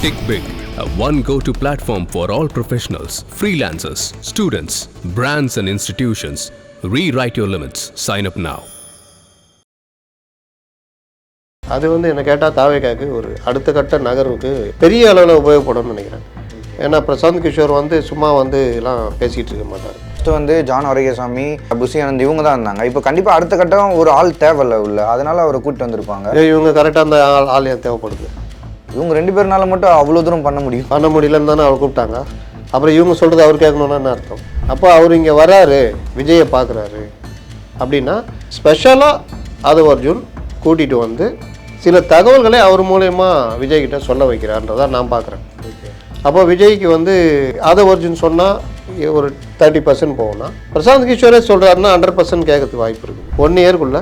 Tick Big, a one go to platform for all professionals, freelancers, students, brands, and institutions. Rewrite your limits. Sign up now. அது வந்து என்ன கேட்டால் தாவேக்காக்கு ஒரு அடுத்த கட்ட நகர்வுக்கு பெரிய அளவில் உபயோகப்படும்னு நினைக்கிறேன் ஏன்னா பிரசாந்த் கிஷோர் வந்து சும்மா வந்து எல்லாம் பேசிகிட்டு இருக்க மாட்டார் ஃபஸ்ட்டு வந்து ஜான் ஆரோக்கியசாமி புசி ஆனந்த் இவங்க தான் இருந்தாங்க இப்போ கண்டிப்பாக அடுத்த கட்டம் ஒரு ஆள் தேவையில்ல உள்ள அதனால அவரை கூப்பிட்டு வந்திருப்பாங்க இவங்க கரெக்டாக அந்த ஆள் ஆள் தேவைப்படுது இவங்க ரெண்டு பேர்னால மட்டும் அவ்வளோ தூரம் பண்ண முடியும். பண்ண முடியலன்னு தானே அவர் கூப்பிட்டாங்க. அப்புறம் இவங்க சொல்கிறது அவர் கேட்கணுன்னா என்ன அர்த்தம்? அப்போ அவர் இங்கே வராரு விஜயை பார்க்குறாரு. அப்படின்னா ஸ்பெஷலாக ஆதவ அர்ஜுன் கூட்டிகிட்டு வந்து சில தகவல்களை அவர் மூலயமா விஜய்கிட்ட சொல்ல வைக்கிறான்றதை நான் பார்க்குறேன். அப்போ விஜய்க்கு வந்து ஆதவ அர்ஜுன் சொன்னால் ஒரு தேர்ட்டி பர்சன்ட் போகும்னா பிரசாந்த் கிஷோரே சொல்கிறாருன்னா ஹண்ட்ரட் பர்சன்ட் கேட்கறதுக்கு வாய்ப்பு இருக்குது. ஒன் இயர்க்குள்ளே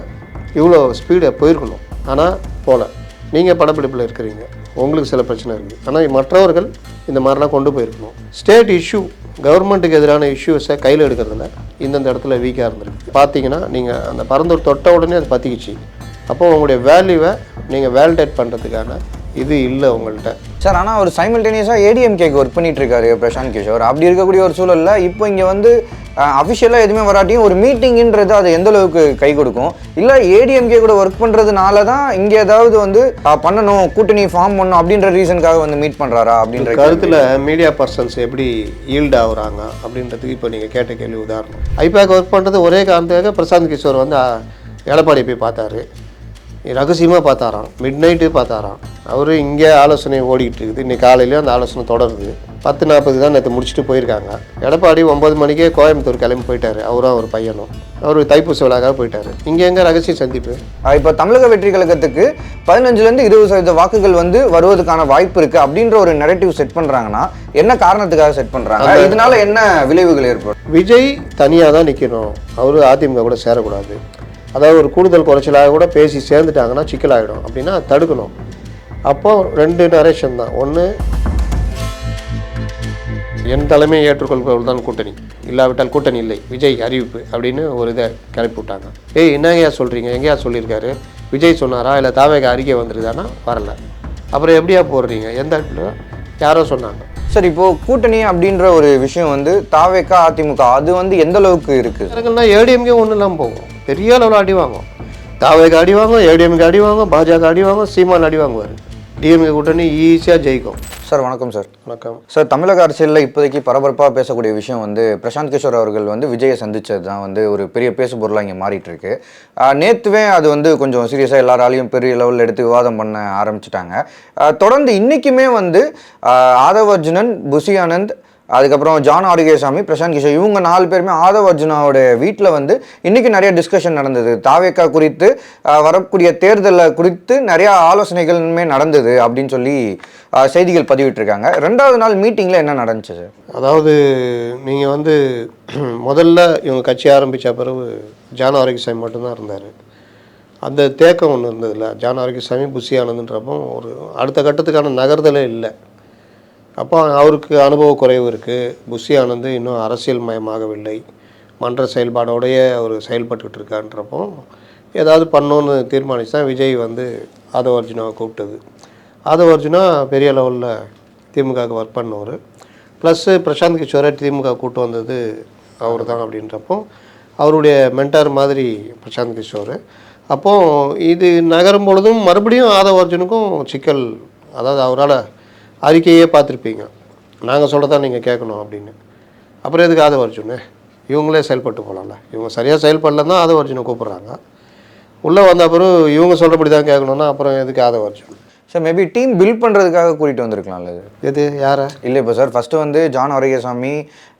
இவ்வளோ ஸ்பீடை போயிருக்கணும். ஆனால் போகல நீங்கள் படப்பிடிப்பில் இருக்கிறீங்க. உங்களுக்கு சில பிரச்சனை இருக்குது. ஆனால் மற்றவர்கள் இந்த மாதிரிலாம் கொண்டு போயிருக்கணும். ஸ்டேட் இஷ்யூ கவர்மெண்ட்டுக்கு எதிரான இஷ்யூஸை கையில் எடுக்கிறதுல இந்தந்த இடத்துல வீக்காக இருந்திருக்கு. பார்த்தீங்கன்னா நீங்கள் அந்த பறந்து தொட்ட உடனே அது பற்றிக்கிச்சு அப்போ உங்களுடைய வேல்யூவை நீங்கள் வேலிடேட் பண்ணுறதுக்கான இது இல்லை உங்கள்கிட்ட சார் ஆனால் அவர் சைமல்டேனியஸாக ஏடிஎம்கேக்கு ஒர்க் பண்ணிட்டு இருக்காரு பிரசாந்த் கிஷோர். அப்படி இருக்கக்கூடிய ஒரு சூழல்ல இப்போ இங்கே வந்து அஃபிஷியலாக எதுவுமே வராட்டியும் ஒரு மீட்டிங்ன்றது அது எந்த அளவுக்கு கை கொடுக்கும்? இல்லை ஏடிஎம்கே கூட ஒர்க் பண்ணுறதுனால தான் இங்கே ஏதாவது வந்து பண்ணணும் கூட்டணி ஃபார்ம் பண்ணணும் அப்படின்ற ரீசனுக்காக வந்து மீட் பண்ணுறாரா அப்படின்ற. கருத்தில் மீடியா பர்சன்ஸ் எப்படி ஈல்ட் ஆகுறாங்க அப்படின்றதுக்கு இப்போ நீங்கள் கேட்ட கேள்வி உதாரணம். ஐபேக் ஒர்க் பண்ணுறது ஒரே காரணத்துக்காக பிரசாந்த் கிஷோர் வந்து எடப்பாடி போய் பார்த்தாரு. ரகசியமாக பார்த்தாராம். மிட் நைட்டு பார்த்தாராம். அவர் இங்கே ஆலோசனை ஓடிக்கிட்டு இருக்குது. இன்னைக்கு காலையிலேயும் அந்த ஆலோசனை தொடருது. பத்து நாற்பது தான் நேற்று முடிச்சுட்டு போயிருக்காங்க. எடப்பாடி ஒம்பது மணிக்கே கோயம்புத்தூர் கிளம்பி போயிட்டாரு. அவரும் அவர் பையனும். அவர் தைப்பூச விழாக்காக போயிட்டாரு. இங்கே எங்கே ரகசிய சந்திப்பு? இப்போ தமிழக வெற்றி கழகத்துக்கு பதினஞ்சுலேருந்து இருபது சதவீத வாக்குகள் வந்து வருவதற்கான வாய்ப்பு இருக்குது அப்படின்ற ஒரு நெரட்டிவ் செட் பண்ணுறாங்கன்னா என்ன காரணத்துக்காக செட் பண்ணுறாங்க இதனால என்ன விளைவுகள் ஏற்படும்? விஜய் தனியாக தான் நிற்கணும் அவர் அதிமுக கூட சேரக்கூடாது. அதாவது ஒரு கூடுதல் குறைச்சலாக கூட பேசி சேர்ந்துட்டாங்கன்னா சிக்கலாகிடும் அப்படின்னா தடுக்கணும். அப்போ ரெண்டு நரேஷன் தான். ஒன்று என் தலைமை ஏற்றுக்கொள்பவர்கள் தான் கூட்டணி. இல்லாவிட்டால் கூட்டணி இல்லை. விஜய் அறிவிப்பு அப்படின்னு ஒரு இதை கிளப்பி விட்டாங்க. ஏய் என்னங்கயா சொல்கிறீங்க எங்கேயா சொல்லியிருக்காரு? விஜய் சொன்னாரா? இல்லை தாவேக அறிக்கை வந்துருதானா வரல. அப்புறம் எப்படியா போடுறீங்க? எந்த இடத்துல? யாரோ சொன்னாங்க. சார் இப்போ கூட்டணி அப்படின்ற ஒரு விஷயம் வந்து தாவேக்கா அதிமுக அது வந்து எந்த அளவுக்கு இருக்கு? ஏடிஎம்கே ஒன்றும் இல்லாமல் போகும். பெரிய அளவில் அடி வாங்கும். தாவேக்கு அடி வாங்கும் ஏடிஎம்கே அடி வாங்கும் பாஜக அடி வாங்கும் சீமான் அடி வாங்குவார். டிஎம்கே கூட்டணி ஈஸியாக ஜெயிக்கும். சார் வணக்கம் சார். வணக்கம். சார் தமிழக அரசியலில் இப்போதைக்கு பரபரப்பாக பேசக்கூடிய விஷயம் வந்து பிரசாந்த் கிஷோர் அவர்கள் வந்து விஜயை சந்திச்சது தான் வந்து ஒரு பெரிய பேசு பொருளாக இங்கே மாறிட்டு இருக்கு. நேத்துவே அது வந்து கொஞ்சம் சீரியஸாக எல்லாராலையும் பெரிய லெவலில் எடுத்து விவாதம் பண்ண ஆரம்பிச்சிட்டாங்க. தொடர்ந்து இன்னைக்குமே வந்து ஆஹ் ஆதவ் அர்ஜுனன் புசி ஆனந்த் அதுக்கப்புறம் ஜான் ஆரோக்கியசாமி பிரசாந்த் கிஷோர் இவங்க நாலு பேருமே ஆதவ் அர்ஜுனாவோட வீட்டில் வந்து இன்றைக்கி நிறைய டிஸ்கஷன் நடந்தது. தாவேக்கா குறித்து வரக்கூடிய தேர்தலை குறித்து நிறையா ஆலோசனைகளுமே நடந்தது அப்படின்னு சொல்லி செய்திகள் பதிவிட்டிருக்காங்க. ரெண்டாவது நாள் மீட்டிங்கில் என்ன நடந்துச்சு சார் அதாவது நீங்கள் வந்து முதல்ல இவங்க கட்சி ஆரம்பித்த பிறகு ஜான ஆரோக்கியசாமி மட்டும்தான் இருந்தார். அந்த தேக்கம் ஒன்று இருந்ததில்ல. ஜான ஆரோக்கியசாமி புஷி ஆனந்துன்றப்போ ஒரு அடுத்த கட்டத்துக்கான நகர்தலே இல்லை. அப்போ அவருக்கு அனுபவ குறைவு இருக்குது புஷி ஆனந்த் இன்னும் அரசியல் மயமாகவில்லை. மன்ற செயல்பாடோடையே அவர் செயல்பட்டுக்கிட்டு இருக்கான்றப்போ ஏதாவது பண்ணோன்னு தீர்மானிச்சு தான் விஜய் வந்து ஆதவ அர்ஜுனாவை கூப்பிட்டது. ஆதவ அர்ஜுனா பெரிய லெவலில் திமுகவுக்கு ஒர்க் பண்ணவர். ப்ளஸ்ஸு பிரசாந்த் கிஷோரை திமுக கூட்டு வந்தது அவர் தான் அப்படின்றப்போ அவருடைய மென்டார் மாதிரி பிரசாந்த் கிஷோர். அப்போது இது நகரும் பொழுதும் மறுபடியும் ஆதவ அர்ஜுனுக்கும் சிக்கல். அதாவது அவரால் அறிக்கையே பார்த்துருப்பீங்க. நாங்கள் சொல்கிறதா நீங்கள் கேட்கணும் அப்படின்னு. அப்புறம் எதுக்கு ஆதவ அர்ஜுனு? இவங்களே செயல்பட்டு போகலாம்ல இவங்க சரியாக செயல்படலன்னு ஆதவ அர்ஜுனை கூப்பிட்றாங்க. உள்ளே வந்த அப்புறம் இவங்க சொல்கிறபடி தான் கேட்கணுன்னா அப்புறம் எதுக்கு Aadhav Arjun? Sir maybe team build பண்ணுறதுக்காக கூட்டிகிட்டு வந்திருக்கலாம்ல இது. எது? யாரை? இல்லை இப்போ சார் ஃபஸ்ட்டு வந்து ஜான்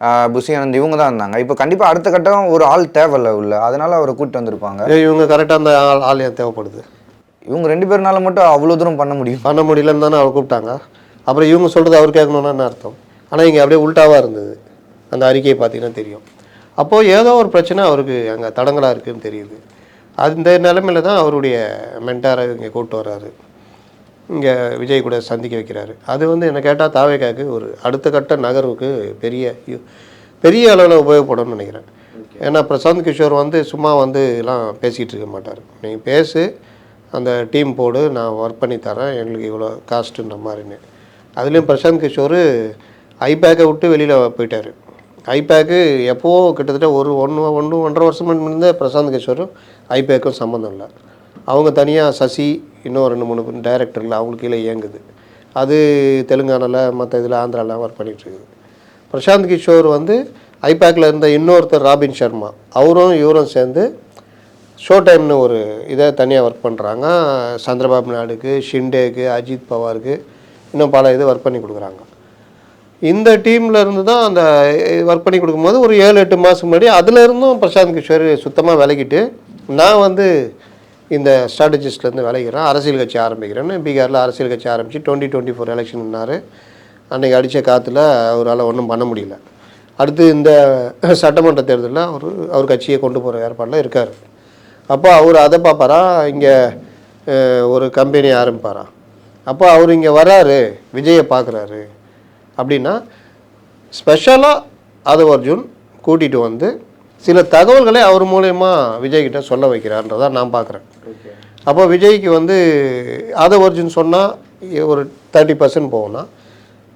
ஆஹ் புசி ஆனந்த் இவங்க தான் இருந்தாங்க. இப்போ கண்டிப்பாக அடுத்த கட்டம் ஒரு ஆள் தேவையில்ல உள்ள. அதனால அவரை கூப்பிட்டு வந்திருப்பாங்க. இவங்க கரெக்டாக அந்த ஆள் ஆள் தேவைப்படுது? இவங்க ரெண்டு பேர்னால மட்டும் அவ்வளோ தூரம் பண்ண முடியும். பண்ண முடியலன்னு தானே அவர் கூப்பிட்டாங்க. அப்புறம் இவங்க சொல்கிறது அவர் கேட்கணுன்னா என்ன அர்த்தம்? ஆனால் இங்கே அப்படியே உல்ட்டாவாக இருந்தது. அந்த அறிக்கையை பார்த்தீங்கன்னா தெரியும். அப்போது ஏதோ ஒரு பிரச்சனை அவருக்கு அங்கே தடங்கலாக இருக்குன்னு தெரியுது. அந்த நிலைமையில தான் அவருடைய மென்டாரை இங்கே கூப்பிட்டு வர்றாரு. இங்கே விஜய் கூட சந்திக்க வைக்கிறாரு. அது வந்து என்ன கேட்டால் தாவேக்காக்கு ஒரு அடுத்த கட்ட நகர்வுக்கு பெரிய பெரிய அளவில் உபயோகப்படும்னு நினைக்கிறேன். ஏன்னா பிரசாந்த் கிஷோர் வந்து சும்மா வந்து எல்லாம் பேசிகிட்டு இருக்க மாட்டார். நீங்கள் பேசு அந்த டீம் போடு நான் ஒர்க் பண்ணி தரேன் எங்களுக்கு இவ்வளோ காஸ்ட்டுன்ற மாதிரின்னு. அதுலேயும் பிரசாந்த் கிஷோர் ஐபேக்கை விட்டு வெளியில் போயிட்டார். ஐபேக்கு எப்போவோ கிட்டத்தட்ட ஒரு ஒன்று ஒன்று ஒன்றரை வருஷம் முன்னே பிரசாந்த் கிஷோரும் ஐபேக்கும் சம்மந்தம் இல்லை. அவங்க தனியாக சசி இன்னும் ரெண்டு மூணு டைரக்டரில் அவங்களுக்கு கீழே இயங்குது. அது தெலுங்கானாவில் மற்ற இதில் ஆந்திராவில் ஒர்க் பண்ணிகிட்ருக்குது பிரசாந்த் கிஷோர் வந்து ஐபேக்கில் இருந்த இன்னொருத்தர் ராபின் சர்மா அவரும் இவரும் சேர்ந்து ஷோ டைம்னு ஒரு இதை தனியாக ஒர்க் பண்ணுறாங்க சந்திரபாபு நாயுடுக்கு ஷிண்டேக்கு அஜித் பவாருக்கு இன்னும் பல இது ஒர்க் பண்ணி கொடுக்குறாங்க. இந்த டீமில் இருந்து தான் அந்த ஒர்க் பண்ணி கொடுக்கும்போது ஒரு ஏழு எட்டு மாதம் முன்னாடி அதுலேருந்தும் பிரசாந்த் கிஷோர் சுத்தமாக விலகிட்டு நான் வந்து இந்த ஸ்ட்ராட்டஜிஸ்ட்லேருந்து விளைகிறேன் அரசியல் கட்சி ஆரம்பிக்கிறேன்னு. பீகாரில் அரசியல் கட்சி ஆரம்பித்து டுவெண்ட்டி டுவெண்ட்டி ஃபோர் எலெக்ஷன்னாரு அன்றைக்கி அடித்த காற்றுல அவரால் ஒன்றும் பண்ண முடியல. அடுத்து இந்த சட்டமன்ற தேர்தலில் அவர் அவர் கட்சியை கொண்டு போகிற ஏற்பாடில் இருக்கார். அப்போ அவர் அதை பார்ப்பாரா? இங்கே ஒரு கம்பெனி ஆரம்பிப்பாரா? அப்போ அவர் இங்கே வராரு விஜயை பார்க்குறாரு அப்படின்னா ஸ்பெஷலாக ஆதவ் அர்ஜுன் கூட்டிகிட்டு வந்து சில தகவல்களை அவர் மூலயமா விஜய்கிட்ட சொல்ல வைக்கிறான்றதை நான் பார்க்குறேன் அப்போ விஜய்க்கு வந்து ஆதவ் அர்ஜுன் சொன்னால் ஒரு தேர்ட்டி பர்சன்ட் போகும்னா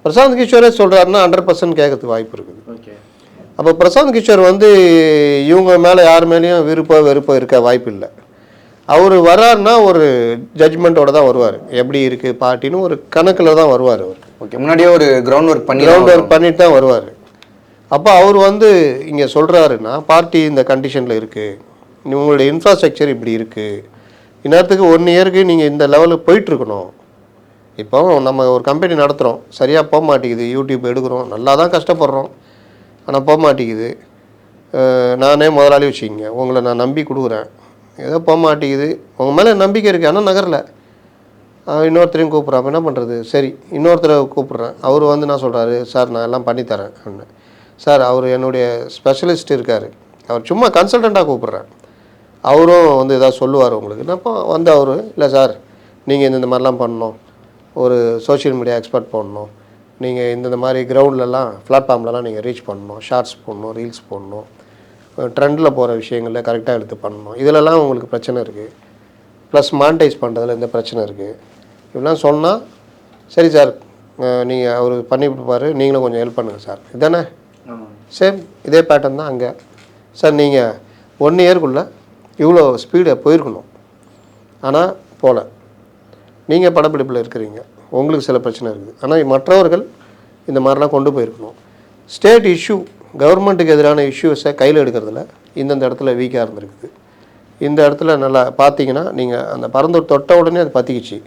பிரசாந்த் கிஷோரே சொல்கிறாருன்னா ஹண்ட்ரட் பர்சன்ட் கேட்கறதுக்கு வாய்ப்பு இருக்குது. அப்போ பிரசாந்த் கிஷோர் வந்து இவங்க மேலே யார் மேலேயும் விருப்போ வெறுப்போ இருக்க வாய்ப்பு இல்லை. அவர் வராருன்னா ஒரு ஜட்ஜ்மெண்ட்டோட தான் வருவார். எப்படி இருக்குது பார்ட்டின்னு ஒரு கணக்கில் தான் வருவார் அவர். ஓகே முன்னாடியே ஒரு கிரவுண்ட் ஒர்க் பண்ணி கிரவுண்ட் ஒர்க் பண்ணிட்டு தான் வருவார். அப்போ அவர் வந்து இங்கே சொல்கிறாருன்னா பார்ட்டி இந்த கண்டிஷனில் இருக்குது உங்களுடைய இன்ஃப்ராஸ்ட்ரக்சர் இப்படி இருக்குது இந்நேரத்துக்கு ஒன் இயருக்கு நீங்கள் இந்த லெவலுக்கு போயிட்டுருக்கணும். இப்போ நம்ம ஒரு கம்பெனி நடத்துகிறோம் சரியாக போக மாட்டேங்குது. யூடியூப் எடுக்கிறோம். நல்லா தான் கஷ்டப்படுறோம். ஆனால் போக மாட்டேங்குது. நானே முதலாளி வச்சுக்கிங்க. உங்களை நான் நம்பி கொடுக்குறேன். ஏதோ போக மாட்டேங்குது உங்கள் மேலே நம்பிக்கை இருக்குது ஆனால் நகரில். இன்னொருத்தரையும் கூப்பிட்றேன். அப்போ என்ன பண்ணுறது சரி இன்னொருத்தரை கூப்பிட்றேன். அவர் வந்து நான் சொல்கிறாரு சார் நான் எல்லாம் பண்ணித்தரேன் அப்படின்னு. சார் அவர் என்னுடைய ஸ்பெஷலிஸ்ட் இருக்கார். அவர் சும்மா கன்சல்டண்ட்டாக கூப்பிட்றேன். அவரும் வந்து எதாவது சொல்லுவார் உங்களுக்கு. அப்போ வந்து அவர் இல்லை சார் நீங்கள் இந்தந்த மாதிரிலாம் பண்ணணும். ஒரு சோஷியல் மீடியா எக்ஸ்பர்ட் போடணும். நீங்கள் இந்தந்த மாதிரி கிரவுண்ட்லலாம் பிளாட்ஃபார்ம்லலாம் நீங்கள் ரீச் பண்ணணும். ஷார்ட்ஸ் போடணும் ரீல்ஸ் போடணும். ட்ரெண்டில் போகிற விஷயங்களில் கரெக்டாக எடுத்து பண்ணணும். இதிலெல்லாம் உங்களுக்கு பிரச்சனை இருக்குது ப்ளஸ் மானிட்டைஸ் பண்ணுறதுல இந்த பிரச்சனை இருக்குது இப்படிலாம் சொன்னால் சரி சார் நீங்கள் அவர் பண்ணி கொடுப்பாரு. நீங்களும் கொஞ்சம் ஹெல்ப் பண்ணுங்கள் சார் இதானே? சேம் இதே பேட்டர்ன் தான் அங்கே. சார் நீங்கள் ஒன் இயர்க்குள்ளே இவ்வளோ ஸ்பீடை போயிருக்கணும். ஆனால் போகல நீங்கள் படப்பிடிப்பில் இருக்கிறீங்க. உங்களுக்கு சில பிரச்சனை இருக்குது ஆனால் மற்றவர்கள் இந்த மாதிரிலாம் கொண்டு போயிருக்கணும். ஸ்டேட் இஷ்யூ கவர்மெண்ட்டுக்கு எதிரான இஷ்யூஸை கையில் எடுக்கிறதுல இந்தந்த இடத்துல வீக்காக இருந்திருக்குது. இந்த இடத்துல நல்லா பார்த்தீங்கன்னா நீங்கள் அந்த பறந்து தொட்ட உடனே அது பற்றிக்கிச்சு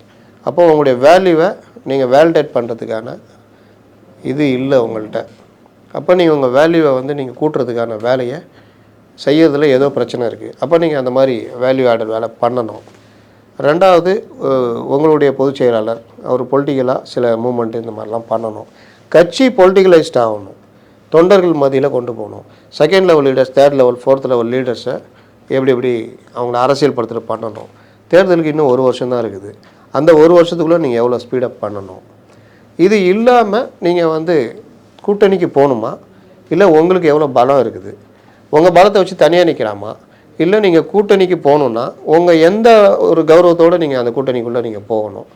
அப்போ உங்களுடைய வேல்யூவை நீங்கள் வேலிடேட் பண்ணுறதுக்கான இது இல்லை உங்கள்கிட்ட அப்போ நீங்கள் உங்கள் வேல்யூவை வந்து நீங்கள் கூட்டுறதுக்கான வேலையை செய்யறதுல ஏதோ பிரச்சனை இருக்குது அப்போ நீங்கள் அந்த மாதிரி வேல்யூ ஆடர் வேலை பண்ணணும். ரெண்டாவது உங்களுடைய பொதுச் செயலாளர் அவர் பொலிட்டிக்கலாக சில மூமெண்ட் இந்த மாதிரிலாம் பண்ணணும். கட்சி பொலிட்டிக்கலைஸ்ட் ஆகணும். தொண்டர்கள் மத்தியில் கொண்டு போகணும். Second level leaders third level fourth level லீடர்ஸை எப்படி எப்படி அவங்கள அரசியல் படுத்துகிற பண்ணணும். தேர்தலுக்கு இன்னும் ஒரு வருஷம் தான் இருக்குது. அந்த ஒரு வருஷத்துக்குள்ளே நீங்கள் எவ்வளோ ஸ்பீடப் பண்ணணும்? இது இல்லாமல் நீங்கள் வந்து கூட்டணிக்கு போகணுமா? இல்லை உங்களுக்கு எவ்வளோ பலம் இருக்குது? உங்கள் பலத்தை வச்சு தனியாக நிற்கலாமா இல்லை நீங்கள் கூட்டணிக்கு போகணுன்னா உங்கள் எந்த ஒரு கௌரவத்தோடு நீங்கள் அந்த கூட்டணிக்குள்ளே நீங்கள் போகணும்.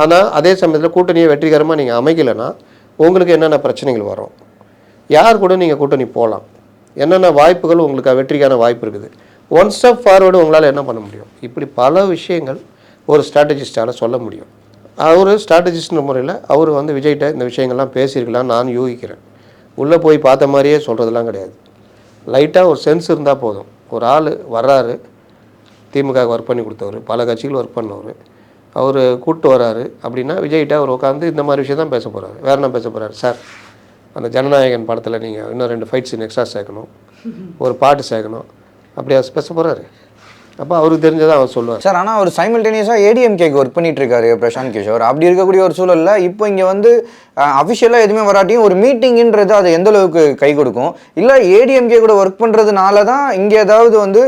ஆனால் அதே சமயத்தில் கூட்டணியை வெற்றிகரமாக நீங்கள் அமைக்கலைன்னா உங்களுக்கு என்னென்ன பிரச்சனைகள் வரும்? யார் கூட நீங்கள் கூட்டணி போகலாம் என்னென்ன வாய்ப்புகள் உங்களுக்கு வெற்றிக்கான வாய்ப்பு இருக்குது? ஒன் ஸ்டெப் ஃபார்வேர்டு உங்களால் என்ன பண்ண முடியும்? இப்படி பல விஷயங்கள் ஒரு ஸ்ட்ராட்டஜிஸ்டால் சொல்ல முடியும். அவர் ஸ்ட்ராட்டஜிஸ்ட்ன்ற முறையில் அவர் வந்து விஜய்கிட்ட இந்த விஷயங்கள்லாம் பேசியிருக்கலாம் நான் யூகிக்கிறேன். உள்ளே போய் பார்த்த மாதிரியே சொல்கிறதெல்லாம் கிடையாது. லைட்டாக ஒரு சென்ஸ் இருந்தால் போதும். ஒரு ஆள் வர்றாரு. திமுக ஒர்க் பண்ணி கொடுத்தவர். பல கட்சிகள் ஒர்க் பண்ணவர். அவர் கூப்பிட்டு வராரு அப்படின்னா விஜய்கிட்ட அவர் உட்காந்து இந்த மாதிரி விஷயம் தான் பேச போகிறாரு வேறு என்ன பேச போகிறாரு சார் அந்த ஜனநாயகன் படத்தில் நீங்கள் இன்னும் ரெண்டு ஃபைட் சீன் எக்ஸ்ட்ரா சேர்க்கணும். ஒரு பாட்டு சேர்க்கணும். அப்படியா பேச போகிறாரு அப்போ அவருக்கு தெரிஞ்சதை அவர் சொல்லுவார். சார் ஆனால் அவர் சைமல்டேனியஸாக ஏடிஎம்கேக்கு ஒர்க் பண்ணிட்டு இருக்காரு பிரசாந்த் கிஷோர். அப்படி இருக்கக்கூடிய ஒரு சூழல்ல இப்போ இங்கே வந்து அஃபிஷியலாக எதுவுமே வராட்டியும் ஒரு மீட்டிங்ன்றது அது எந்த அளவுக்கு கை கொடுக்கும்? இல்லை ஏடிஎம்கே கூட ஒர்க் பண்ணுறதுனால தான் இங்கே ஏதாவது வந்து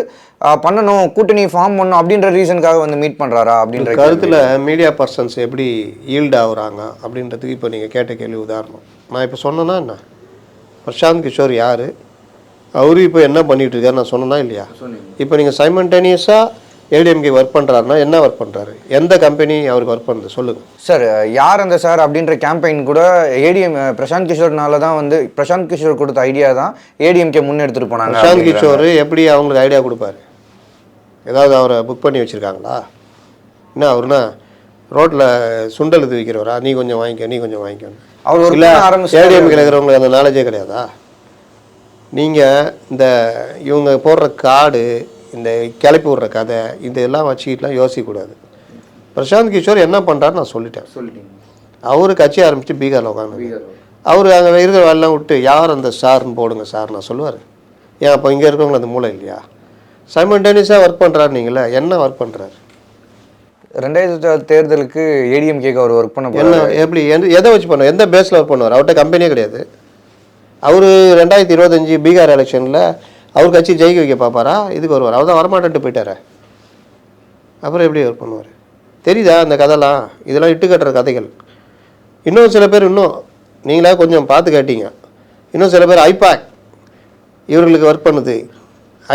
பண்ணணும் கூட்டணி ஃபார்ம் பண்ணணும் அப்படின்ற ரீசனுக்காக வந்து மீட் பண்ணுறாரா அப்படின்ற கருத்தில் மீடியா பர்சன்ஸ் எப்படி ஈல்டு ஆகுறாங்க அப்படின்றதுக்கு இப்போ நீங்கள் கேட்ட கேள்வி உதாரணம். நான் இப்போ சொன்னேன்னா என்ன? பிரசாந்த் கிஷோர் யார்? அவரு இப்போ என்ன பண்ணிட்டு இருக்காரு நான் சொன்னேனா இல்லையா? இப்போ நீங்கள் சைமன்டேனியஸாக ஏடிஎம்கே ஒர்க் பண்ணுறாருன்னா என்ன ஒர்க் பண்ணுறாரு எந்த கம்பெனி அவருக்கு ஒர்க் பண்ணுது சொல்லுங்கள் சார் யார் அந்த சார் அப்படின்ற கேம்பெயின் கூட ஏடிஎம் பிரசாந்த் கிஷோர்னால தான் வந்து பிரசாந்த் கிஷோர் கொடுத்த ஐடியா தான் ஏடிஎம்கே முன்னெடுத்துட்டு போனாங்க பிரசாந்த். கிஷோர் எப்படி அவங்களுக்கு ஐடியா கொடுப்பாரு? ஏதாவது அவரை புக் பண்ணி வச்சுருக்காங்களா? என்ன அவருனா ரோட்டில் சுண்டல் இது விற்கிறவரா நீ கொஞ்சம் வாங்கிக்க நீ கொஞ்சம் வாங்கிக்க அவர் ஒரு ஆரம்பிச்சு ஏடிஎம்கில் இருக்கிறவங்களுக்கு அந்த நாலேஜே கிடையாதா? நீங்கள் இந்த இவங்க போடுற கார்டு இந்த கிளப்பி விடுற கதை இதெல்லாம் வச்சுக்கிட்டுலாம் யோசிக்கக்கூடாது பிரசாந்த் கிஷோர் என்ன பண்ணுறாரு நான் சொல்லிட்டேன். சொல்லிட்டீங்க. அவரு கட்சி ஆரம்பிச்சு பீகாரில் உட்காந்து அவர் அங்கே இருக்கிற வேலைலாம் விட்டு யார் அந்த சார்னு போடுங்க சார் நான் சொல்லுவார். ஏன் அப்போ இங்கே இருக்கிறவங்க அந்த மூளை இல்லையா? சைமண்டேனியஸாக ஒர்க் பண்ணுறாரு நீங்களே என்ன ஒர்க் பண்ணுறாரு ரெண்டாயிரத்தி தேர்தலுக்கு ஏடிஎம்கேக்கு அவர் ஒர்க் பண்ண என்ன எப்படி எந்த எதை வச்சு பண்ணுவார்? எந்த பேஸில் ஒர்க் பண்ணுவார்? அவர்கிட்ட கம்பெனியே கிடையாது. அவர் ரெண்டாயிரத்தி இருபத்தஞ்சி பீகார் எலெக்ஷனில் அவர் கட்சி ஜெயிக்க வைக்க பார்ப்பாரா? இதுக்கு வருவார்? அவர் தான் வரமாட்டேன்ட்டு போயிட்டார். அப்புறம் எப்படி ஒர்க் பண்ணுவார்? தெரியுதா அந்த கதைலாம்? இதெல்லாம் இட்டு கட்டுற கதைகள். இன்னும் சில பேர் இன்னும் நீங்களா கொஞ்சம் பார்த்து கேட்டீங்க. இன்னும் சில பேர் ஐபேக் இவர்களுக்கு ஒர்க் பண்ணுது.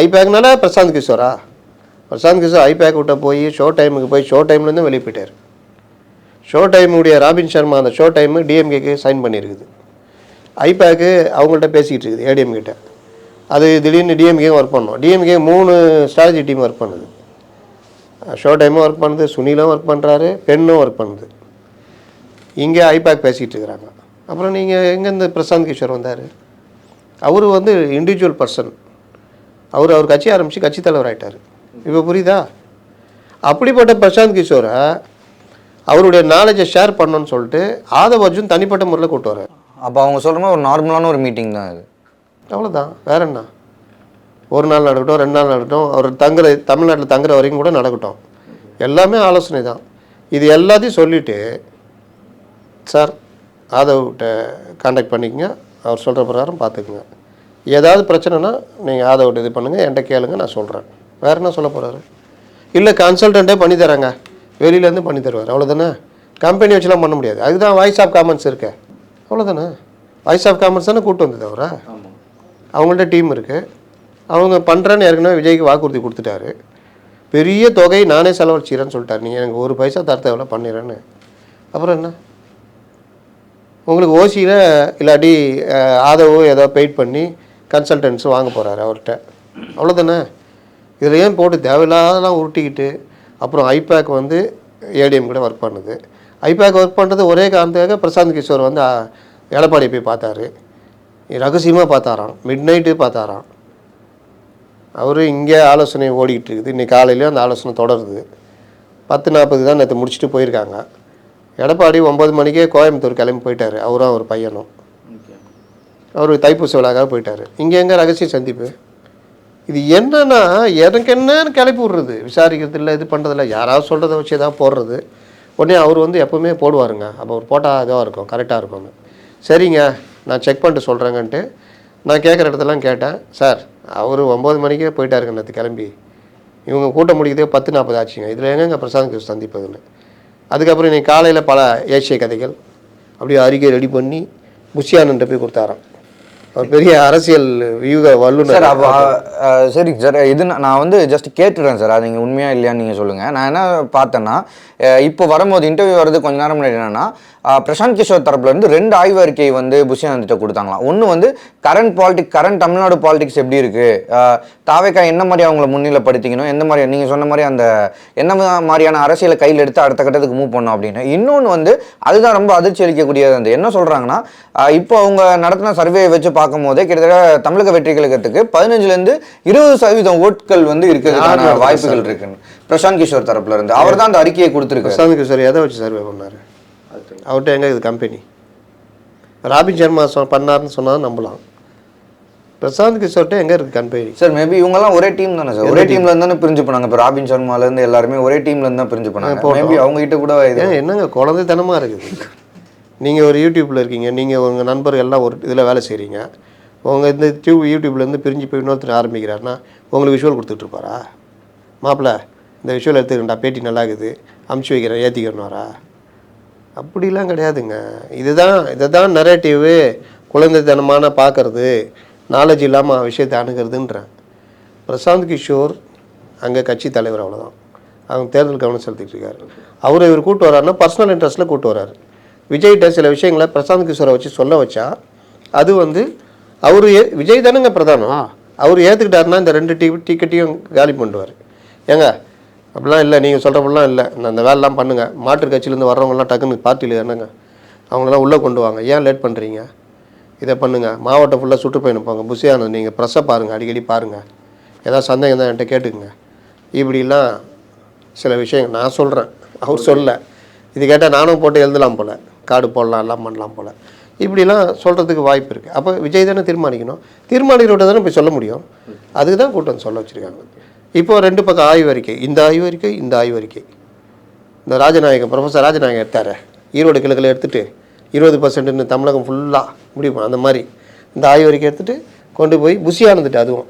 ஐபேக்னால பிரசாந்த் கிஷோரா? பிரசாந்த் கிஷோர் ஐபேக் விட்ட போய் ஷோ டைமுக்கு போய் ஷோ டைம்லேருந்து வெளியே போயிட்டார். ஷோ டைமுடைய ராபின் சர்மா அந்த ஷோ டைமு டிஎம்கேக்கு சைன் பண்ணியிருக்குது ஐபேக்கு அவங்கள்ட்ட பேசிக்கிட்டு இருக்குது ஏடிஎம் கிட்ட. அது திடீர்னு டிஎம்கே ஒர்க் பண்ணோம். டிஎம்கே மூணு ஸ்ட்ராட்டஜி டீம் ஒர்க் பண்ணுது. ஷோ டைமும் ஒர்க் பண்ணுது சுனிலும் ஒர்க் பண்ணுறாரு பெண்ணும் ஒர்க் பண்ணுது. இங்கே ஐபேக் பேசிகிட்டு இருக்கிறாங்க. அப்புறம் நீங்கள் எங்கேருந்து பிரசாந்த் கிஷோர் வந்தார்? அவர் வந்து இண்டிவிஜுவல் பர்சன் அவர் அவர் கட்சி ஆரம்பித்து கட்சி தலைவர் ஆகிட்டார் இப்போ புரியுதா? அப்படிப்பட்ட பிரசாந்த் கிஷோரை அவருடைய நாலேஜை ஷேர் பண்ணணும்னு சொல்லிட்டு ஆதவ் அர்ஜுன் தனிப்பட்ட முறையில் கூட்டு வர்றாரு. அப்போ அவங்க மாதிரி ஒரு நார்மலான ஒரு மீட்டிங் தான் இது அவ்வளோதான் வேற என்ன? ஒரு நாள் நடக்கட்டும் ரெண்டு நாள் நடக்கட்டும் அவர் தங்குற தமிழ்நாட்டில் தங்குற வரைக்கும் கூட நடக்கட்டும். எல்லாமே ஆலோசனை தான். இது எல்லாத்தையும் சொல்லிவிட்டு சார் ஆதவ்கிட்ட காண்டாக்ட் பண்ணிக்கங்க. அவர் சொல்கிற பிரகாரம் பார்த்துக்குங்க ஏதாவது பிரச்சனைனா நீங்கள் ஆதவ்கிட்ட இது பண்ணுங்கள் என்கிட்ட கேளுங்க நான் சொல்கிறேன் வேறு என்ன சொல்ல போகிறாரு இல்லை கன்சல்டண்ட்டே பண்ணி தராங்க. வெளியிலேருந்து பண்ணி தருவார். அவ்வளோதானே கம்பெனி வச்சுலாம் பண்ண முடியாது. அதுதான் வாய்ஸ் ஆஃப் காமன்ஸ் இருக்கே. அவ்வளோதானே வாய்ஸ் ஆஃப் காமன்ஸ் தானே கூட்டு வந்தது அவரை? அவங்கள்ட்ட டீம் இருக்குது அவங்க பண்ணுறேன்னு ஏற்கனவே விஜய்க்கு வாக்குறுதி கொடுத்துட்டாரு. பெரிய தொகை நானே செலவழிச்சிக்கிறேன்னு சொல்லிட்டாரு. நீங்கள் எனக்கு ஒரு பைசா தர தேவையில்ல பண்ணிடுறேன்னு. அப்புறம் என்ன? உங்களுக்கு ஓசியில் இல்லாட்டி ஆதவோ ஏதோ பெயிட் பண்ணி கன்சல்டன்ஸும் வாங்க போகிறாரு அவர்கிட்ட. அவ்வளோதானே இதில் ஏன் போட்டு தேவையில்லாதெல்லாம் உருட்டிக்கிட்டு அப்புறம் ஐபேக் வந்து ஏடிஎம் கூட ஒர்க் பண்ணுது. ஐபேக் ஒர்க் பண்ணுறது ஒரே காரணத்துக்காக பிரசாந்த் கிஷோர் வந்து அஹ், எடப்பாடியை போய் பார்த்தாரு. ரகசியமாக பார்த்தாராம். மிட் நைட்டு பார்த்தாராம். அவர் இங்கே ஆலோசனை ஓடிக்கிட்டு இருக்குது. இன்னைக்கு காலையிலேயும் அந்த ஆலோசனை தொடருது. பத்து நாற்பது தான் நேற்று முடிச்சுட்டு போயிருக்காங்க. எடப்பாடி ஒம்பது மணிக்கே கோயம்புத்தூர் கிளம்பி போயிட்டாரு. அவரும் அவர் பையனும். அவர் தைப்பூச விழாக்காக போயிட்டாரு. இங்கே எங்கே ரகசிய சந்திப்பு? இது என்னன்னா எனக்கு என்னன்னு கிளப்பி விட்றது. விசாரிக்கிறது இல்லை இது பண்ணுறதில்ல யாராவது சொல்கிறத வச்சு ஏதாவது போடுறது. உடனே அவர் வந்து எப்போவுமே போடுவாருங்க. அப்போ அவர் போட்டால் இதாக இருக்கும் கரெக்டாக இருக்குங்க சரிங்க நான் செக் பண்ணிட்டு சொல்கிறேங்கன்ட்டு நான் கேட்குற இடத்துலாம் கேட்டேன். சார் அவர் ஒம்பது மணிக்கே போயிட்டாருங்க நேற்று கிளம்பி. இவங்க கூட்டம் முடிக்கிறதே பத்து நாற்பது ஆச்சுங்க. இதில் எங்கங்க பிரசாந்த் கிருஷ்ண சந்திப்பதுன்னு. அதுக்கப்புறம் இன்னைக்கு காலையில் பல ஏசிய கதைகள் அப்படியே அறிக்கை ரெடி பண்ணி புஷியானன்ட்ட போய் கொடுத்தாரான் பெரிய அரசியல் வியூக வல்லுநர். சரி சார் இது நான் வந்து ஜஸ்ட் கேட்டுறேன் சார். அது நீங்கள் உண்மையா இல்லையான்னு நீங்கள் சொல்லுங்கள் நான் என்ன பார்த்தேன்னா இப்போ வரும்போது இன்டர்வியூ வர்றது கொஞ்ச நேரம் முன்னாடி என்னன்னா பிரசாந்த் கிஷோர் தரப்புல இருந்து ரெண்டு ஆய்வறிக்கை வந்து புஷியானந்திட்ட கொடுத்தாங்களாம். ஒன்று வந்து current politic current Tamil Nadu politics எப்படி இருக்கு? அஹ், தாவேக்கா என்ன மாதிரி அவங்கள முன்னிலைப்படுத்திக்கணும் எந்த மாதிரி நீங்கள் சொன்ன மாதிரி அந்த என்ன மாதிரியான அரசியலை கையில் எடுத்து அடுத்த கட்டத்துக்கு மூவ் பண்ணணும் அப்படின்னு. இன்னொன்று வந்து அதுதான் ரொம்ப அதிர்ச்சி அளிக்கக்கூடியது அந்த என்ன சொல்கிறாங்கன்னா இப்போ அவங்க நடத்தின சர்வே வச்சு பார்க்கும்போதே கிட்டத்தட்ட தமிழக வெற்றி கழகத்துக்கு பதினஞ்சுலேருந்து இருபது சதவீதம் ஓட்கள் வந்து இருக்கிறதுக்கான வாய்ப்புகள் இருக்குன்னு. பிரசாந்த் கிஷோர் தரப்புல இருந்து. அவர் தான் அந்த அறிக்கையை கொடுத்துருக்காரு. பிரசாந்த் கிஷோர் எதை வச்சு சர்வே பண்ணார்? அவர்கிட்ட எங்கே இது கம்பெனி ராபின் சர்மா சொ பண்ணாருன்னு சொன்னால் நம்பலாம். பிரசாந்த் கிஷோர்கிட்ட எங்கே இருக்குது கம்பெனி சார் மேபி இவங்கெல்லாம் ஒரே டீம் தானே சார் ஒரே டீம்ல தானே பிரிஞ்சு போனாங்க. இப்போ ராபின் சர்மால இருந்து எல்லாருமே ஒரே டீம்ல தான் பிரிஞ்சு போனாங்க. மேபி அவங்க கிட்ட கூட இது என்னங்க குழந்தைத்தனமாக இருக்குது? நீங்கள் ஒரு யூடியூப்பில் இருக்கீங்க நீங்கள் உங்கள் நண்பர்கள் எல்லாம் ஒரு இதில் வேலை செய்கிறீங்க உங்கள் இந்த டியூப் யூடியூப்லேருந்து பிரிஞ்சு போய் இன்னொருத்தர் ஆரம்பிக்கிறாருன்னா உங்களுக்கு விஷுவல் கொடுத்துட்டு இருப்பாரா மாப்பிள்ள இந்த விஷுவல் எடுத்துக்கிட்டா பேட்டி நல்லா இருக்குது. அமுச்சு வைக்கிறேன் ஏற்றிக்கிறேன் வரா? அப்படிலாம் கிடையாதுங்க. இதுதான் இதை தான் நரேட்டிவு குழந்தைத்தனமான பார்க்குறது நாலேஜ் இல்லாமல் விஷயத்தை அணுகிறதுன்றேன். பிரசாந்த் கிஷோர் அங்கே கட்சி தலைவர் அவ்வளோதான் அவங்க தேர்தல் கவனம் செலுத்திட்டு இருக்காரு. அவரை இவர் கூட்டு வர்றாருன்னா பர்சனல் இன்ட்ரெஸ்ட்டில் கூட்டு வர்றாரு. விஜய்கிட்ட சில விஷயங்களை பிரசாந்த் கிஷோரை வச்சு சொல்ல வச்சா அது வந்து அவர் ஏ விஜய் தானேங்க பிரதானம். அவர் ஏற்றுக்கிட்டாருன்னா இந்த ரெண்டு டி டிக்கெட்டையும் காலி பண்ணுவார். ஏங்க அப்படிலாம் இல்லை நீங்கள் சொல்கிறப்பெல்லாம் இல்லை. நான் அந்த வேலைலாம் பண்ணுங்கள் மாற்றுக் கட்சியிலேருந்து வர்றவங்கலாம் டக்குன்னு பார்ட்டியில் என்னங்க? அவங்களெல்லாம் உள்ளே கொண்டு வாங்க. ஏன் லேட் பண்ணுறீங்க இதை பண்ணுங்கள் மாவட்டம் ஃபுல்லாக சுற்றுப்பயணம் போங்க. புஷியானது நீங்கள் ப்ரெஸ்ஸை பாருங்கள் அடிக்கடி பாருங்கள் ஏதாவது சந்தேகம் தான் என்கிட்ட கேட்டுக்குங்க. இப்படிலாம் சில விஷயங்கள் நான் சொல்கிறேன் அவர் சொல்லல இது கேட்டால் நானும் போட்டு எழுதலாம் போல். கார்டு போடலாம் எல்லாம் பண்ணலாம் போல். இப்படிலாம் சொல்கிறதுக்கு வாய்ப்பு இருக்குது அப்போ விஜய் தானே தீர்மானிக்கணும்? தீர்மானிக்கிறோட தானே போய் சொல்ல முடியும்? அதுக்கு தான் கூட்டம் சொல்ல வச்சுருக்காங்க. இப்போ ரெண்டு பக்கம் ஆய்வறிக்கை. இந்த ஆய்வறிக்கை இந்த ஆய்வறிக்கை. இந்த ராஜநாயகம் ப்ரொஃபஸர் ராஜநாயகம் எடுத்தார். ஈரோடு கிழக்கில் எடுத்துகிட்டு இருபது பர்சன்ட்னு தமிழகம் ஃபுல்லாக முடியுமா அந்த மாதிரி. இந்த ஆய்வறிக்கை எடுத்துகிட்டு கொண்டு போய் புஷியானதுட்டு அதுவும்.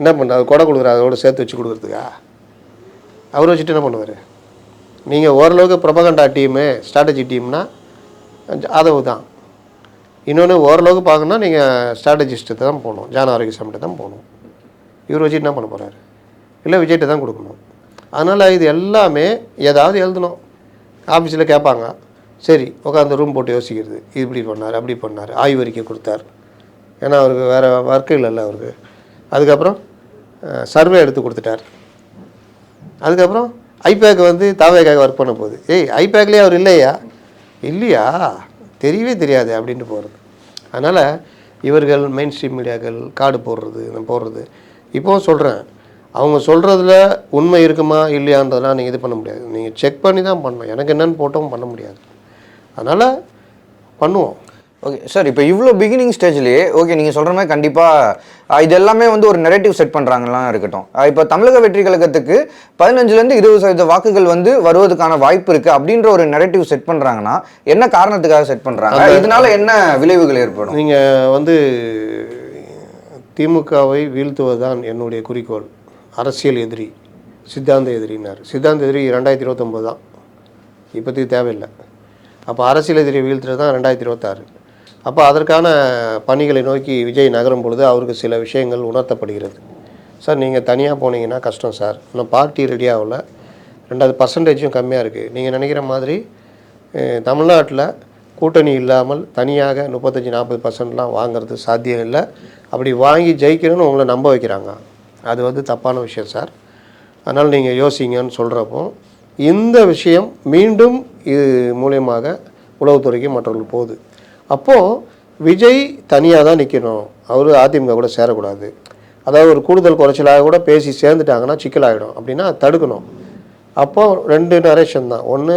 என்ன பண்ணுறாரு கொடை கொடுக்குற அதோட சேர்த்து வச்சு கொடுக்குறதுக்கா? அவர் வச்சுட்டு என்ன பண்ணுவார்? நீங்கள் ஓரளவுக்கு ப்ரொபகண்டா டீமு ஸ்ட்ராட்டஜி டீம்னா அதவு தான். இன்னொன்று ஓரளவுக்கு பார்க்கணுன்னா நீங்கள் ஸ்ட்ராட்டஜிஸ்ட்டு தான் போகணும். ஜான ஆரோக்கிய சமிட்டு தான் போகணும். இவர் வச்சுட்டு என்ன பண்ண போகிறாரு இல்லை விஜய்கிட்ட தான் கொடுக்கணும். அதனால் இது எல்லாமே ஏதாவது எழுதணும். ஆஃபீஸில் கேட்பாங்க. சரி உட்காந்து ரூம் போட்டு யோசிக்கிறது. இது இப்படி பண்ணார் அப்படி பண்ணார். ஆய்வறிக்கை கொடுத்தார். ஏன்னா அவருக்கு வேறு ஒர்க்கு இல்லைல்ல அவருக்கு. அதுக்கப்புறம் சர்வே எடுத்து கொடுத்துட்டார். அதுக்கப்புறம் ஐபேக் வந்து தாவேக்காக ஒர்க் பண்ண போகுது. ஏய் ஐபேக்லேயே அவர் இல்லையா? இல்லையா? தெரியவே தெரியாது அப்படின்ட்டு போகிறது அதனால் இவர்கள் மெயின் ஸ்ட்ரீம் மீடியாக்கள் கார்டு போடுறது இந்த போடுறது இப்போவும் சொல்கிறேன் அவங்க சொல்கிறதுல உண்மை இருக்குமா இல்லையான்றதெல்லாம் நீங்கள் இது பண்ண முடியாது. நீங்கள் செக் பண்ணி தான் பண்ணணும். எனக்கு என்னென்னு போட்டோம் பண்ண முடியாது. அதனால் பண்ணுவோம். ஓகே சார் இப்போ இவ்வளோ பிகினிங் ஸ்டேஜ்லேயே ஓகே நீங்கள் சொல்கிற மாதிரி கண்டிப்பாக இது எல்லாமே வந்து ஒரு நெரேட்டிவ் செட் பண்ணுறாங்கலாம் இருக்கட்டும். இப்போ தமிழக வெற்றி கழகத்துக்கு பதினஞ்சுலேருந்து இருபது சதவீத வாக்குகள் வந்து வருவதற்கான வாய்ப்பு இருக்குது அப்படின்ற ஒரு நெரேட்டிவ் செட் பண்ணுறாங்கன்னா என்ன காரணத்துக்காக செட் பண்ணுறாங்க இதனால என்ன விளைவுகள் ஏற்படும்? நீங்கள் வந்து திமுகவை வீழ்த்துவதுதான் என்னுடைய குறிக்கோள். அரசியல் எதிரி சித்தாந்த எதிரினார் சித்தாந்த எதிரி ரெண்டாயிரத்தி இருபத்தொம்போது தான். இப்போதைக்கு தேவையில்லை. அப்போ அரசியல் எதிரி வீழ்த்துறது தான் ரெண்டாயிரத்தி இருபத்தாறு. அப்போ அதற்கான பணிகளை நோக்கி விஜய் நகரும் பொழுது அவருக்கு சில விஷயங்கள் உணர்த்தப்படுகிறது. சார் நீங்கள் தனியாக போனீங்கன்னா கஷ்டம் சார். இன்னும் பார்ட்டி ரெடி ரெண்டாவது பர்சன்டேஜும் கம்மியாக இருக்குது நீங்கள் நினைக்கிற மாதிரி தமிழ்நாட்டில் கூட்டணி இல்லாமல் தனியாக முப்பத்தஞ்சு நாற்பது பர்சன்ட்லாம் வாங்கிறது சாத்தியம் இல்லை அப்படி வாங்கி ஜெயிக்கணும்னு உங்களை நம்ப வைக்கிறாங்க. அது வந்து தப்பான விஷயம் சார். அதனால் நீங்கள் யோசிங்கன்னு சொல்கிறப்போ இந்த விஷயம் மீண்டும் இது மூலியமாக உளவுத்துறைக்கு மற்றவர்கள் போகுது. அப்போது விஜய் தனியாக தான் நிற்கணும் அவர் அதிமுக கூட சேரக்கூடாது. அதாவது ஒரு கூடுதல் குறைச்சலாக கூட பேசி சேர்ந்துட்டாங்கன்னா சிக்கலாகிடும் அப்படின்னா தடுக்கணும். அப்போது ரெண்டு நரேஷன் தான். ஒன்று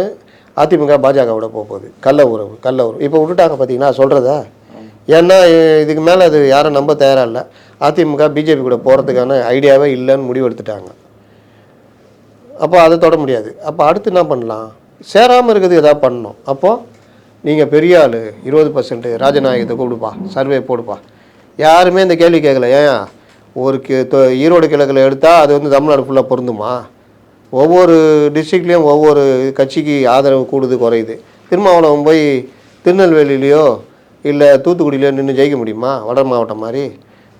அதிமுக பாஜகவோட போக போகுது. கள்ள உறவு கள்ள உறவு. இப்போ விட்டுட்டாங்க பார்த்தீங்கன்னா சொல்கிறதா ஏன்னா இதுக்கு மேலே அது யாரும் நம்ப தயாராக இல்லை அதிமுக பிஜேபி கூட போகிறதுக்கான ஐடியாவே இல்லைன்னு முடிவு எடுத்துட்டாங்க அப்போ அதை தொட முடியாது. அப்போ அடுத்து என்ன பண்ணலாம்? சேராமல் இருக்கிறது எதாவது பண்ணணும். அப்போது நீங்கள் பெரிய ஆள் இருபது பர்சன்ட்டு ராஜநாயகத்தை கூப்பிடுப்பா சர்வே போடுப்பா. யாருமே இந்த கேள்வி கேட்கல. ஏன்? ஒரு கி- ஈரோடு கிழக்கில் எடுத்தால் அது வந்து தமிழ்நாடு ஃபுல்லாக பொருந்துமா? ஒவ்வொரு டிஸ்ட்ரிக்ட்லேயும் ஒவ்வொரு கட்சிக்கு ஆதரவு கூடுது குறையுது. திருமாவளவன் போய் திருநெல்வேலியிலையோ இல்லை தூத்துக்குடியிலையோ நின்று ஜெயிக்க முடியுமா? வட மாவட்டம் மாதிரி?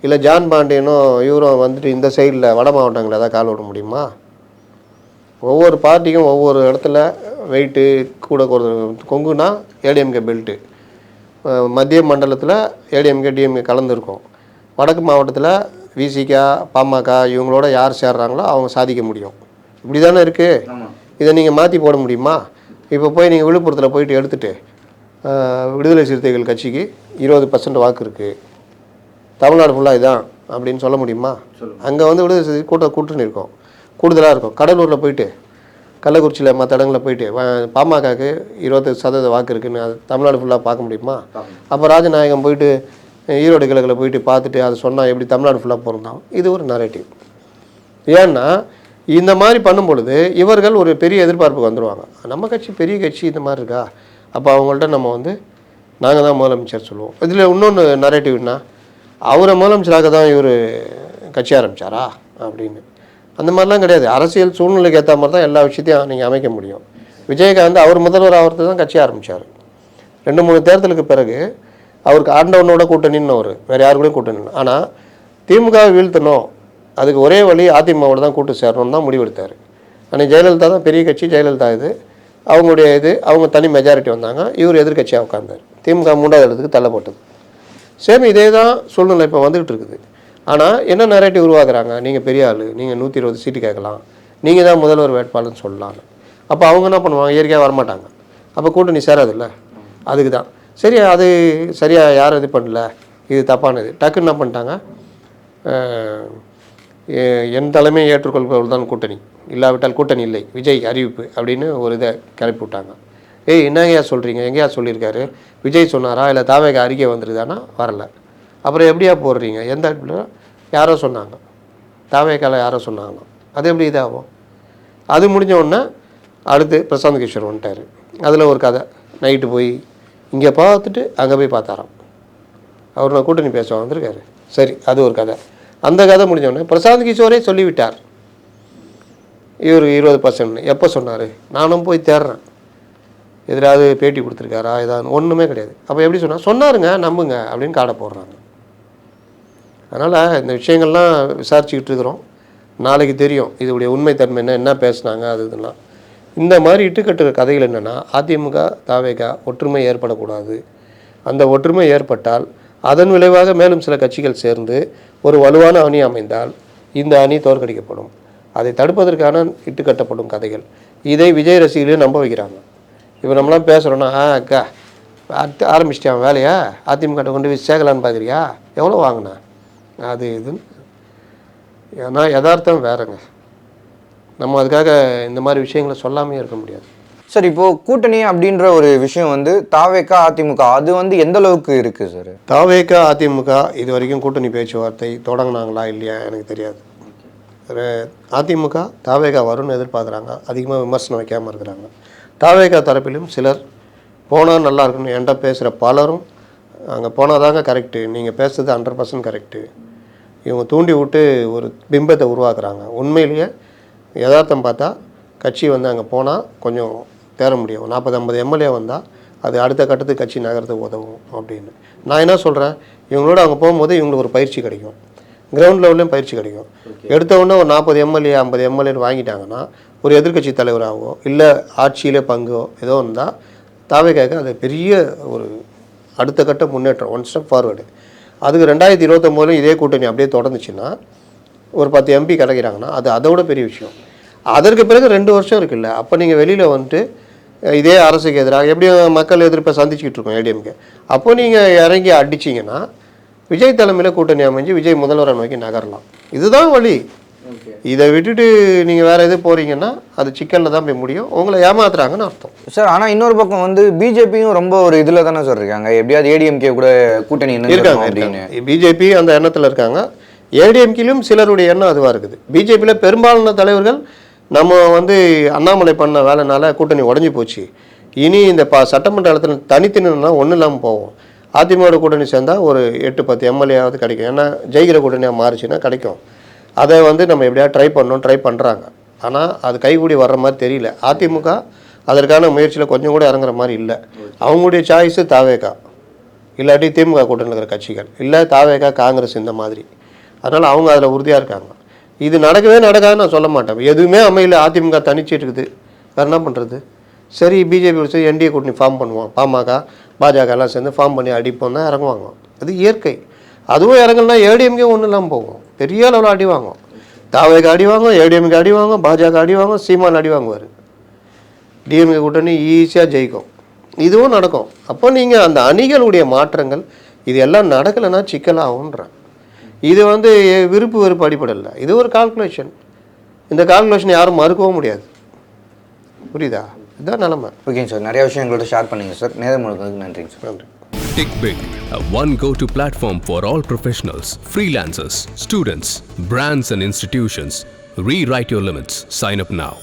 இல்லை ஜான் பாண்டியனும் இவரும் வந்துட்டு இந்த சைடில் வட மாவட்டங்களில் ஏதாவது கால் விட முடியுமா? ஒவ்வொரு பார்ட்டிக்கும் ஒவ்வொரு இடத்துல வெயிட்டு கூட கொங்குனா ஏடிஎம்கே பெல்ட்டு மத்திய மண்டலத்தில் ஏடிஎம்கே டிஎம்கே கலந்துருக்கும். வடக்கு மாவட்டத்தில் விசிகா பாமக இவங்களோட யார் சேர்றாங்களோ அவங்க சாதிக்க முடியும். இப்படி தானே இருக்குது இதை நீங்கள் மாற்றி போட முடியுமா? இப்போ போய் நீங்கள் விழுப்புரத்தில் போயிட்டு எடுத்துட்டு அஹ், விடுதலை சிறுத்தைகள் கட்சிக்கு இருபது பர்சன்ட் வாக்கு இருக்குது தமிழ்நாடு ஃபுல்லாக இதான் அப்படின்னு சொல்ல முடியுமா? அங்கே வந்து விடுதலை சிறுத்தை கூட்ட கூட்டணி இருக்கும். கூடுதலாக இருக்கும். கடலூரில் போயிட்டு கள்ளக்குறிச்சியில் மற்ற இடங்களில் போயிட்டு பாமகக்கு இருபத்தஞ்சு சதவீத வாக்கு இருக்குன்னு அது தமிழ்நாடு ஃபுல்லாக பார்க்க முடியுமா? அப்போ ராஜநாயகம் போயிட்டு ஈரோடு கிழக்கில் போயிட்டு பார்த்துட்டு அதை சொன்னால் எப்படி தமிழ்நாடு ஃபுல்லாக பிறந்தோம் இது ஒரு நரேட்டிவ் ஏன்னா இந்த மாதிரி பண்ணும் பொழுது இவர்கள் ஒரு பெரிய எதிர்பார்ப்புக்கு வந்துடுவாங்க நம்ம கட்சி பெரிய கட்சி இந்த மாதிரி இருக்கா? அப்போ அவங்கள்ட்ட நம்ம வந்து நாங்கள் தான் முதலமைச்சர் சொல்லுவோம். இதில் இன்னொன்று நரேட்டிவ்னா அவரை முதலமைச்சராக தான் இவர் கட்சி ஆரம்பித்தாரா அப்படின்னு. அந்த மாதிரிலாம் கிடையாது. அரசியல் சூழ்நிலைக்கு ஏற்ற மாதிரி தான் எல்லா விஷயத்தையும் நீங்கள் அமைக்க முடியும். விஜயகாந்த் அவர் முதல்வர் ஆகிறது தான் கட்சி ஆரம்பித்தார் ரெண்டு மூணு தேர்தலுக்கு பிறகு அவருக்கு ஆண்டவனோட கூட்டணின்னு அவர் வேறு யாரு கூடயும் கூட்டணி ஆனால் திமுக வீழ்த்தணும். அதுக்கு ஒரே வழி அதிமுகவோட தான் கூட்டு சேரணும்னு தான் முடிவெடுத்தார். ஆனால் ஜெயலலிதா தான் பெரிய கட்சி ஜெயலலிதா இது. அவங்களுடைய இது அவங்க தனி மெஜாரிட்டி வந்தாங்க. இவர் எதிர்க்கட்சியாக உட்கார்ந்தார். திமுக மூன்றாவது இடத்துக்கு தள்ளப்பட்டது சேம் இதே தான் சூழ்நிலை இப்போ வந்துகிட்டு இருக்குது. ஆனால் என்ன நேரட்டி உருவாக்குறாங்க? நீங்கள் பெரிய ஆள் நீங்கள் நூற்றி இருபது சீட்டு கேட்கலாம். நீங்கள் தான் முதல்வர் வேட்பாளர்னு சொல்லலாம். அப்போ அவங்க என்ன பண்ணுவாங்க? இயற்கையாக வரமாட்டாங்க. அப்போ கூட்டணி சேராதுல்ல? அதுக்கு தான் சரி அது சரியாக யாரும் இது பண்ணல. இது தப்பானது. டக்குன்னு என்ன பண்ணிட்டாங்க? என் தலைமை ஏற்றுக்கொள்பவர்கள் தான் கூட்டணி. இல்லாவிட்டால் கூட்டணி இல்லை. விஜய் அறிவிப்பு அப்படின்னு ஒரு இதை கிளப்பி விட்டாங்க. ஏய் என்னங்கய்யா சொல்கிறீங்க எங்கேயா சொல்லியிருக்காரு? விஜய் சொன்னாரா? இல்லை தாவேக அறிக்கை வந்துருதானா வரல. அப்புறம் எப்படியா போடுறீங்க? எந்த இடத்துல யாரோ சொன்னாங்க. தாவேக்கால யாரோ சொன்னாங்க. அது எப்படி இதாகும்? அது முடிஞ்ச உடனே அடுத்து பிரசாந்த் கிஷோர் வந்துட்டார். அதில் ஒரு கதை. நைட்டு போய் இங்கே பார்த்துட்டு அங்கே போய் பார்த்தாராம். அவர் நான் கூட்டணி பேச வந்திருக்காரு. சரி அது ஒரு கதை. அந்த கதை முடிஞ்சோடனே பிரசாந்த் கிஷோரே சொல்லிவிட்டார். இவர் இருபது பர்சன்ட் எப்போ சொன்னார்? நானும் போய் தேடுறேன். எதிராவது பேட்டி கொடுத்துருக்காரா? ஏதாவது ஒன்றுமே கிடையாது. அப்போ எப்படி சொன்னால் சொன்னாருங்க நம்புங்க அப்படின்னு காடை போடுறாங்க. அதனால் இந்த விஷயங்கள்லாம் விசாரிச்சுக்கிட்டு இருக்கிறோம். நாளைக்கு தெரியும் இதோடைய உண்மைத்தன்மை என்ன என்ன பேசுனாங்க அது இதெல்லாம் இந்த மாதிரி இட்டுக்கட்டுற கதைகள் என்னென்னா அதிமுக தாவேகா ஒற்றுமை ஏற்படக்கூடாது. அந்த ஒற்றுமை ஏற்பட்டால் அதன் விளைவாக மேலும் சில கட்சிகள் சேர்ந்து ஒரு வலுவான அணி அமைந்தால் இந்த அணி தோற்கடிக்கப்படும். அதை தடுப்பதற்கான இட்டுக்கட்டப்படும் கதைகள். இதை விஜய் ரசிகர்களே நம்ப வைக்கிறாங்க. இப்போ நம்மளாம் பேசுகிறோன்னா ஆ அக்கா ஆரம்பிச்சிட்டான் வேலையா? அதிமுக கொண்டு போய் சேர்க்கலான்னு பார்க்குறியா எவ்வளோ வாங்கினா? அது இதுன்னு ஏன்னா யதார்த்தம் வேறங்க. நம்ம அதுக்காக இந்த மாதிரி விஷயங்களை சொல்லாமே இருக்க முடியாது. சார் இப்போ கூட்டணி அப்படின்ற ஒரு விஷயம் வந்து தாவேக்கா அதிமுக அது வந்து எந்த அளவுக்கு இருக்கு சார்? தாவேக்கா அதிமுக இது வரைக்கும் கூட்டணி பேச்சுவார்த்தை தொடங்கினாங்களா இல்லையா எனக்கு தெரியாது. அதிமுக தாவேகா வரும்னு எதிர்பார்க்குறாங்க. அதிகமாக விமர்சனம் வைக்காமல் இருக்கிறாங்க. தாவேகா தரப்பிலும் சிலர் போனால் நல்லா இருக்குன்னு என்கிட்ட பேசுகிற பலரும் அங்கே போனால் தாங்க கரெக்டு நீங்கள் பேசுறது ஹண்ட்ரட் பர்சன்ட் கரெக்டு இவங்க தூண்டி விட்டு ஒரு பிம்பத்தை உருவாக்குறாங்க. உண்மையிலேயே யதார்த்தம் பார்த்தா கட்சி வந்து அங்கே போனால் கொஞ்சம் தேர முடியும். நாற்பது ஐம்பது எம்எல்ஏ வந்தால் அது அடுத்த கட்டத்துக்கு கட்சி நகரத்துக்கு உதவும் அப்படின்னு. நான் என்ன சொல்கிறேன் இவங்களோட அங்கே போகும்போது இவங்களுக்கு ஒரு பயிற்சி கிடைக்கும். கிரவுண்ட் லெவல்லையும் பயிற்சி கிடைக்கும். எடுத்த உடனே ஒரு நாற்பது எம்எல்ஏ ஐம்பது எம்எல்ஏன்னு வாங்கிட்டாங்கன்னா ஒரு எதிர்க்கட்சி தலைவராகவோ இல்லை ஆட்சியிலே பங்கோ ஏதோ இருந்தால் தாவேக்காக அது பெரிய ஒரு அடுத்த கட்ட முன்னேற்றம் ஒன் ஸ்டெப் ஃபார்வேர்டு அதுக்கு ரெண்டாயிரத்தி இருபத்தொம்போதுல இதே கூட்டணி அப்படியே தொடர்ந்துச்சுன்னா ஒரு பத்து எம்பி கிடைக்கிறாங்கன்னா அது அதை விட பெரிய விஷயம். அதற்கு பிறகு ரெண்டு வருஷம் இருக்குல்ல. அப்போ நீங்கள் வெளியில் வந்துட்டு இதே அரசுக்கு எதிராக எப்படியும் மக்கள் எதிர்ப்பை சந்திச்சுக்கிட்டு இருக்கோம் ஏடிஎம்கே. அப்போ நீங்கள் இறங்கி அடிச்சிங்கன்னா விஜய் தலைமையில் கூட்டணி அமைஞ்சு விஜய் முதல்வரை நோக்கி நகரலாம். இதுதான் வழி. இதை விட்டுட்டு நீங்கள் வேறு எது போகிறீங்கன்னா அது சிக்கலில் தான் போய் முடியும். உங்களை ஏமாத்துறாங்கன்னு அர்த்தம். சார் ஆனா இன்னொரு பக்கம் வந்து பிஜேபியும் ரொம்ப ஒரு இதுல தானே சார் இருக்காங்க. எப்படியாவது ஏடிஎம்கே கூட கூட்டணி இருக்காங்க அப்படின்னு. பிஜேபி அந்த எண்ணத்தில் இருக்காங்க. ஏடிஎம்கிலும் சிலருடைய எண்ணம் அதுவாக இருக்குது. பிஜேபியில் பெரும்பாலான தலைவர்கள் நம்ம வந்து அண்ணாமலை பண்ண வேலைனால கூட்டணி உடஞ்சி போச்சு. இனி இந்த ப சட்டமன்ற இடத்துல ஒன்றும் இல்லாமல் போவோம் அதிமுக கூட்டணி சேர்ந்தால் ஒரு எட்டு பத்து எம்எல்ஏவாவது கிடைக்கும். ஏன்னா ஜெயிக்கிற கூட்டணியாக மாறுச்சுன்னா கிடைக்கும். அதை வந்து நம்ம எப்படியா ட்ரை பண்ணோம் ட்ரை பண்ணுறாங்க ஆனால் அது கைகூடி வர்ற மாதிரி தெரியல. அதிமுக அதற்கான முயற்சியில் கொஞ்சம் கூட இறங்குற மாதிரி இல்லை. அவங்களுடைய சாய்ஸு தாவேக்கா இல்லாட்டி திமுக கூட்டணியில் இருக்கிற கட்சிகள். இல்லை தாவேகா காங்கிரஸ் இந்த மாதிரி. அதனால் அவங்க அதில் உறுதியாக இருக்காங்க. இது நடக்கவே நடக்காதுன்னு நான் சொல்ல மாட்டேன். எதுவுமே அமையல அதிமுக தனிச்சிட்டு இருக்குது. வேறு என்ன பண்ணுறது சரி பிஜேபி வச்சு என்டிஏ கூட்டணி ஃபார்ம் பண்ணுவோம். பாமக பாஜக எல்லாம் சேர்ந்து ஃபார்ம் பண்ணி அடிப்போம் தான் இறங்குவாங்க. அது இயற்கை. அதுவும் இறங்கலனா ஏடிஎம்கே ஒன்றும் இல்லாமல் போகும். பெரிய அளவில் அடி தாவேக்கு அடி வாங்கும் ஏடிஎம்கே அடி வாங்கும் பாஜக அடி வாங்கும் சீமான் அடி வாங்குவார். டிஎம்கே கூட்டணி ஈஸியாக ஜெயிக்கும். இதுவும் நடக்கும். அப்போ நீங்கள் அந்த அணிகளுடைய மாற்றங்கள் இது எல்லாம் நடக்கலைன்னா சிக்கலாகுன்றேன் இது வந்து விருப்பு வெறுப்பு அடிப்படையில் இது ஒரு கால்குலேஷன் இந்த கால்குலேஷன் யாரும் மறுக்கவும் முடியாது. புரியுதா? இதுதான் நிலமை. ஓகேங்க சார் நிறைய விஷயம் எங்கள்கிட்ட ஷேர் பண்ணீங்க சார் நேரம் முழுக்க நன்றிங்க சார் நன்றி. Tick Big, a one go to platform for all professionals, freelancers, students, brands, and institutions. Rewrite your limits. Sign up now.